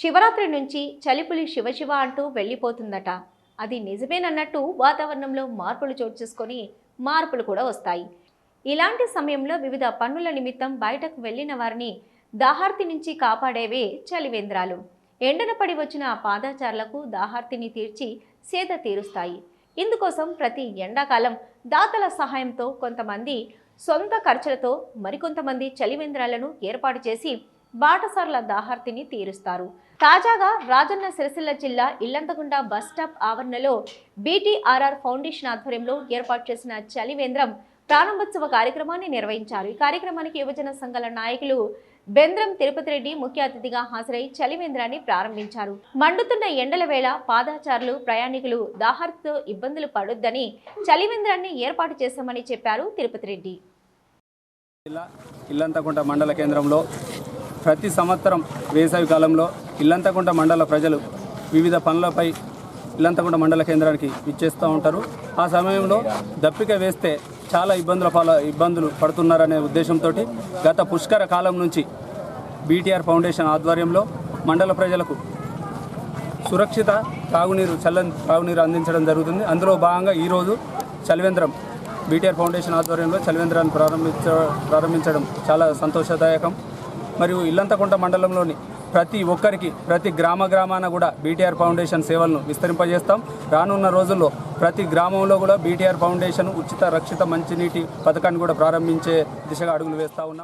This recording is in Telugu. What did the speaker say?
శివరాత్రి నుంచి చలిపులి శివశివ అంటూ వెళ్ళిపోతుందట. అది నిజమేనన్నట్టు వాతావరణంలో మార్పులు చోటు చేసుకొని మార్పులు కూడా వస్తాయి. ఇలాంటి సమయంలో వివిధ పనుల నిమిత్తం బయటకు వెళ్ళిన వారిని దాహార్తి నుంచి కాపాడేవే చలివేంద్రాలు. ఎండన పడి వచ్చిన ఆ పాదాచారులకు దాహార్తిని తీర్చి సేద తీరుస్తాయి. ఇందుకోసం ప్రతి ఎండాకాలం దాతల సహాయంతో కొంతమంది సొంత ఖర్చులతో మరికొంతమంది చలివేంద్రాలను ఏర్పాటు చేసి బాటసార్ల దాహార్తిని తీరుస్తారు. తాజాగా రాజన్న సిరిసిల్ల జిల్లా ఇల్లంతగుండ బస్ స్టాప్ ఆవరణలో బీటీఆర్ఆర్ ఫౌండేషన్ ఆధ్వర్యంలో ఏర్పాటు చేసిన చలివేంద్రం ప్రారంభోత్సవ కార్యక్రమాన్ని నిర్వహించారు. ఈ కార్యక్రమానికి యువజన సంఘాల నాయకులు బెంద్రం తిరుపతి రెడ్డి ముఖ్య అతిథిగా హాజరై చలివేంద్రాన్ని ప్రారంభించారు. మండుతున్న ఎండల వేళ పాదాచారులు ప్రయాణికులు దాహార్తితో ఇబ్బందులు పడొద్దని చలివేంద్రాన్ని ఏర్పాటు చేశామని చెప్పారు తిరుపతి రెడ్డి. జిల్లా ఇల్లంతకుంట మండల కేంద్రంలో ప్రతి సంవత్సరం వేసవి కాలంలో ఇల్లంతకుంట మండల ప్రజలు వివిధ పనులపై ఇల్లంతకుంట మండల కేంద్రానికి ఇచ్చేస్తూ ఉంటారు. ఆ సమయంలో దప్పిక వేస్తే చాలా ఇబ్బందుల పాల ఇబ్బందులు పడుతున్నారనే ఉద్దేశంతో గత పుష్కర కాలం నుంచి బీటీఆర్ ఫౌండేషన్ ఆధ్వర్యంలో మండల ప్రజలకు సురక్షిత తాగునీరు చల్లని తాగునీరు అందించడం జరుగుతుంది. అందులో భాగంగా ఈరోజు చలివేంద్రం బీటీఆర్ ఫౌండేషన్ ఆధ్వర్యంలో చలివేంద్రాన్ని ప్రారంభించ ప్రారంభించడం చాలా సంతోషదాయకం. మరియు ఇల్లంతకుంట మండలంలోని ప్రతి ఒక్కరికి ప్రతి గ్రామ గ్రామాన కూడా బీటీఆర్ ఫౌండేషన్ సేవలను విస్తరింపజేస్తాం. రానున్న రోజుల్లో ప్రతి గ్రామంలో కూడా బీటీఆర్ ఫౌండేషన్ ఉచిత రక్షిత మంచినీటి పథకాన్ని కూడా ప్రారంభించే దిశగా అడుగులు వేస్తూ ఉన్నాం.